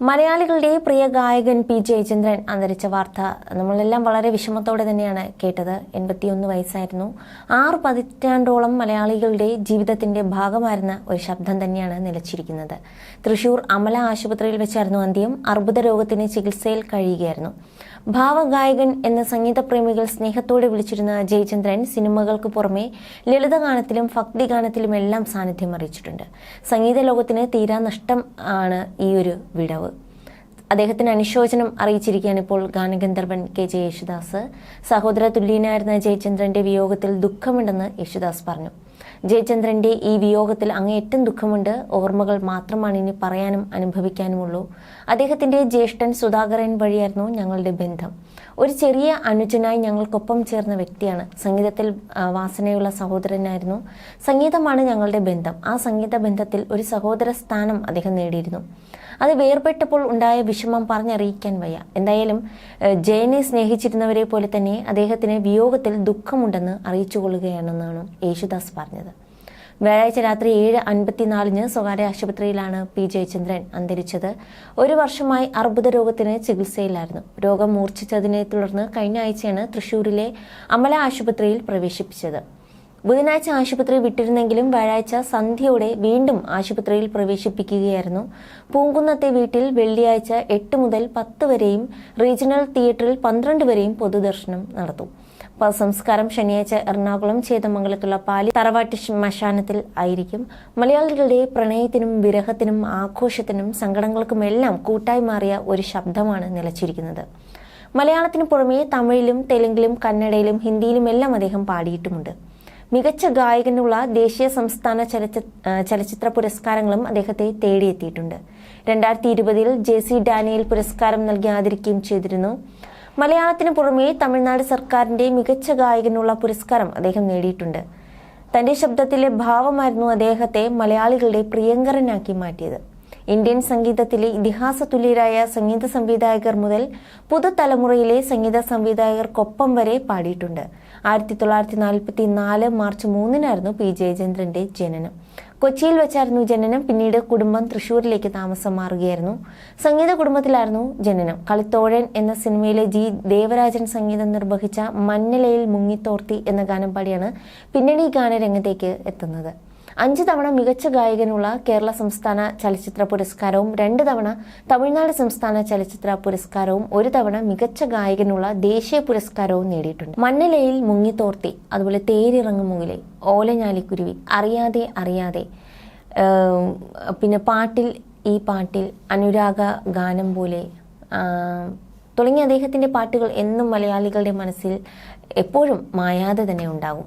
മലയാളികളുടെ പ്രിയ ഗായകൻ പി ജയചന്ദ്രൻ അന്തരിച്ച വാർത്ത നമ്മളെല്ലാം വളരെ വിഷമത്തോടെ തന്നെയാണ് കേട്ടത്. എൺപത്തിയൊന്ന് വയസ്സായിരുന്നു. ആറ് പതിറ്റാണ്ടോളം മലയാളികളുടെ ജീവിതത്തിന്റെ ഭാഗമായിരുന്ന ഒരു ശബ്ദം തന്നെയാണ് നിലച്ചിരിക്കുന്നത്. തൃശൂർ അമല ആശുപത്രിയിൽ വെച്ചായിരുന്നു അന്ത്യം. അർബുദ രോഗത്തിന് ചികിത്സയിൽ കഴിയുകയായിരുന്നു. ഭാവഗായകൻ എന്ന സംഗീതപ്രേമികൾ സ്നേഹത്തോടെ വിളിച്ചിരുന്ന ജയചന്ദ്രൻ സിനിമകൾക്ക് പുറമെ ലളിതഗാനത്തിലും ഭക്തിഗാനത്തിലും എല്ലാം സാന്നിധ്യം അറിയിച്ചിട്ടുണ്ട്. സംഗീത ലോകത്തിന് തീരാ നഷ്ടം ആണ് ഈ ഒരു വിടവ്. അദ്ദേഹത്തിന് അനുശോചനം അറിയിച്ചിരിക്കുകയാണ് ഇപ്പോൾ ഗാനഗന്ധർവൻ കെ ജെ യേശുദാസ്. സഹോദര തുല്യനായിരുന്ന ജയചന്ദ്രന്റെ വിയോഗത്തിൽ ദുഃഖമുണ്ടെന്ന് യേശുദാസ് പറഞ്ഞു. ജയചന്ദ്രന്റെ ഈ വിയോഗത്തിൽ അങ്ങേയറ്റം ദുഃഖമുണ്ട്. ഓർമ്മകൾ മാത്രമാണ് ഇനി പറയാനും അനുഭവിക്കാനുമുള്ളൂ. അദ്ദേഹത്തിന്റെ ജ്യേഷ്ഠൻ സുധാകരൻ വഴിയായിരുന്നു ഞങ്ങളുടെ ബന്ധം. ഒരു ചെറിയ അനുജനായി ഞങ്ങൾക്കൊപ്പം ചേർന്ന വ്യക്തിയാണ്. സംഗീതത്തിൽ വാസനയുള്ള സഹോദരനായിരുന്നു. സംഗീതമാണ് ഞങ്ങളുടെ ബന്ധം. ആ സംഗീത ബന്ധത്തിൽ ഒരു സഹോദര സ്ഥാനം അദ്ദേഹം നേടിയിരുന്നു. അത് വേർപെട്ടപ്പോൾ ഉണ്ടായ വിഷമം പറഞ്ഞറിയിക്കാൻ വയ്യ. എന്തായാലും ജയനെ സ്നേഹിച്ചിരുന്നവരെ പോലെ തന്നെ അദ്ദേഹത്തിന് വിയോഗത്തിൽ ദുഃഖമുണ്ടെന്ന് അറിയിച്ചുകൊള്ളുകയാണെന്നാണ് യേശുദാസ് പറഞ്ഞത് വ്യാഴാഴ്ച രാത്രി ഏഴ് അൻപത്തിനാലിന് സ്വകാര്യ ആശുപത്രിയിലാണ് പി ജയചന്ദ്രൻ അന്തരിച്ചത്. ഒരു വർഷമായി അർബുദ രോഗത്തിന് ചികിത്സയിലായിരുന്നു. രോഗം മൂർച്ഛിച്ചതിനെ തുടർന്ന് കഴിഞ്ഞ ആഴ്ചയാണ് തൃശൂരിലെ അമല ആശുപത്രിയിൽ പ്രവേശിപ്പിച്ചത്. ബുധനാഴ്ച ആശുപത്രി വിട്ടിരുന്നെങ്കിലും വ്യാഴാഴ്ച സന്ധ്യയോടെ വീണ്ടും ആശുപത്രിയിൽ പ്രവേശിപ്പിക്കുകയായിരുന്നു. പൂങ്കുന്നത്തെ വീട്ടിൽ വെള്ളിയാഴ്ച എട്ട് മുതൽ പത്ത് വരെയും റീജിയണൽ തിയേറ്ററിൽ പന്ത്രണ്ട് വരെയും പൊതുദർശനം നടത്തും. സംസ്കാരം ശനിയാഴ്ച എറണാകുളം ചേതമംഗലത്തുള്ള പാലി തറവാട്ട് ശ്മശാനത്തിൽ ആയിരിക്കും. മലയാളികളുടെ പ്രണയത്തിനും വിരഹത്തിനും ആഘോഷത്തിനും സങ്കടങ്ങൾക്കുമെല്ലാം കൂട്ടായി മാറിയ ഒരു ശബ്ദമാണ് നിലച്ചിരിക്കുന്നത്. മലയാളത്തിന് പുറമെ തമിഴിലും തെലുങ്കിലും കന്നഡയിലും ഹിന്ദിയിലും എല്ലാം അദ്ദേഹം പാടിയിട്ടുമുണ്ട്. മികച്ച ഗായകനുള്ള ദേശീയ സംസ്ഥാന ചലച്ചിത്ര പുരസ്കാരങ്ങളും അദ്ദേഹത്തെ തേടിയെത്തിയിട്ടുണ്ട്. രണ്ടായിരത്തി ഇരുപതിൽ ജെ സി ഡാനിയൽ പുരസ്കാരം നൽകി ആദരിക്കുകയും ചെയ്തിരുന്നു. മലയാളത്തിന് പുറമേ തമിഴ്നാട് സർക്കാരിന്റെ മികച്ച ഗായകനുള്ള പുരസ്കാരം അദ്ദേഹം നേടിയിട്ടുണ്ട്. തന്റെ ശബ്ദത്തിലെ ഭാവമായിരുന്നു അദ്ദേഹത്തെ മലയാളികളുടെ പ്രിയങ്കരനാക്കി മാറ്റിയത്. ഇന്ത്യൻ സംഗീതത്തിലെ ഇതിഹാസ തുല്യരായ സംഗീത സംവിധായകർ മുതൽ പുതുതലമുറയിലെ സംഗീത സംവിധായകർക്കൊപ്പം വരെ പാടിയിട്ടുണ്ട്. ആയിരത്തി തൊള്ളായിരത്തി നാൽപ്പത്തി നാല് മാർച്ച് മൂന്നിനായിരുന്നു പി ജയചന്ദ്രന്റെ ജനനം. കൊച്ചിയിൽ വെച്ചായിരുന്നു ജനനം. പിന്നീട് കുടുംബം തൃശ്ശൂരിലേക്ക് താമസം മാറുകയായിരുന്നു. സംഗീത കുടുംബത്തിലായിരുന്നു ജനനം. കളിത്തോഴൻ എന്ന സിനിമയിലെ ജി ദേവരാജൻ സംഗീതം നിർവഹിച്ച മഞ്ഞലയിൽ മുങ്ങിത്തോർത്തി എന്ന ഗാനം പാടിയാണ് പിന്നണി ഗാനരംഗത്തേക്ക് എത്തുന്നത്. അഞ്ച് തവണ മികച്ച ഗായകനുള്ള കേരള സംസ്ഥാന ചലച്ചിത്ര പുരസ്കാരവും രണ്ട് തവണ തമിഴ്നാട് സംസ്ഥാന ചലച്ചിത്ര പുരസ്കാരവും ഒരു തവണ മികച്ച ഗായകനുള്ള ദേശീയ പുരസ്കാരവും നേടിയിട്ടുണ്ട്. മണ്ണിലയിൽ മുങ്ങിത്തോർത്തി അതുപോലെ തേരിറങ്ങും മുകിലെ ഓലഞ്ഞാലിക്കുരുവി അറിയാതെ അറിയാതെ പിന്നെ പാട്ടിൽ ഈ പാട്ടിൽ അനുരാഗ ഗാനം പോലെ തുടങ്ങിയ അദ്ദേഹത്തിന്റെ പാട്ടുകൾ എന്നും മലയാളികളുടെ മനസ്സിൽ എപ്പോഴും മായാതെ തന്നെ ഉണ്ടാകും